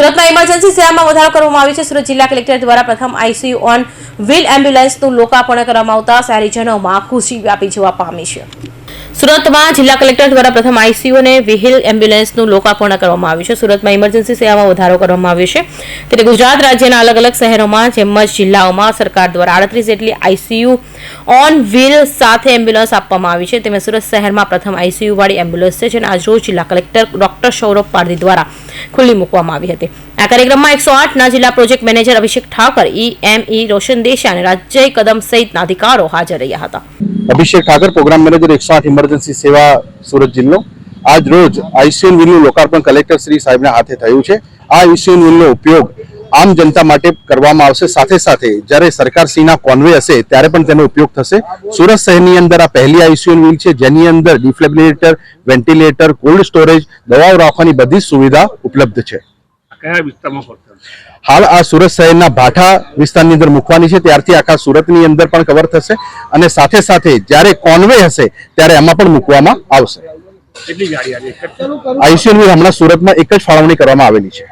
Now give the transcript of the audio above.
સુરતમાં ઇમરજન્સી સેવામાં વધારો કરવામાં આવ્યો છે. સુરત જિલ્લા કલેક્ટર દ્વારા પ્રથમ આઈસીયુ ઓન વ્હીલ એમ્બ્યુલન્સનું લોકાર્પણ કરવામાં આવતા શહેરીજનોમાં ખુશી વ્યાપી જોવા પામી છે. સુરતમાં જિલ્લા કલેક્ટર દ્વારા પ્રથમ આઈસીયુ અને વ્હીલ એમ્બ્યુલન્સનું લોકાર્પણ કરવામાં આવ્યું છે. સુરતમાં ઇમરજન્સી સેવામાં વધારો કરવામાં આવ્યો છે. ત્યારે ગુજરાત રાજ્યના અલગ અલગ શહેરોમાં તેમજ જિલ્લાઓમાં સરકાર દ્વારા આડત્રીસ જેટલી આઈસીયુ ઓન વ્હીલ સાથે એમ્બ્યુલન્સ આપવામાં આવી છે. તેમાં સુરત શહેરમાં પ્રથમ આઈસીયુ વાળી એમ્બ્યુલન્સ છે, જેને આજરોજ જિલ્લા કલેક્ટર ડોક્ટર સૌરભ પારધી દ્વારા ખુલ્લી મૂકવામાં આવી હતી. આ કાર્યક્રમમાં એકસો આઠના જિલ્લા project manager Abhishek Thakar, E M E Roshan Desai અને રાજ્ય કદમ સહિતના અધિકારો હાજર રહ્યા હતા. અભિષેક ઠાકર, પ્રોગ્રામ મેનેજર એકસો આઠ ઇમરજન્સી સેવા સુરત જિલ્લો. આજ રોજ આઈસીએન વિલનું લોકાર્પણ કલેક્ટર શ્રી સાહેબના હાથે થયું છે. આ આઈસીએન વિલનો ઉપયોગ આમ જનતા માટે કરવામાં આવશે. સાથે સાથે જ્યારે સરકારશ્રીના કોન્વે હશે ત્યારે પણ તેનો ઉપયોગ થશે. સુરત શહેરની અંદર આ પહેલી આઈસીયુન વ્હીલ છે જેની અંદર ડિફ્લેબિલેટર વેન્ટિલેટર કોલ્ડ સ્ટોરેજ દવાઓ રાખવાની બધી સુવિધા ઉપલબ્ધ છે. કયા વિસ્તારમાં હાલ આ સુરત શહેરના ભાઠા વિસ્તારની અંદર મૂકવાની છે. ત્યારથી આખા સુરતની અંદર પણ કવર થશે અને સાથે સાથે જ્યારે કોન્વે હશે ત્યારે એમાં પણ મૂકવામાં આવશે. કેટલી વ્હીલ હમણાં સુરતમાં એક જ ફાળવણી કરવામાં આવેલી છે.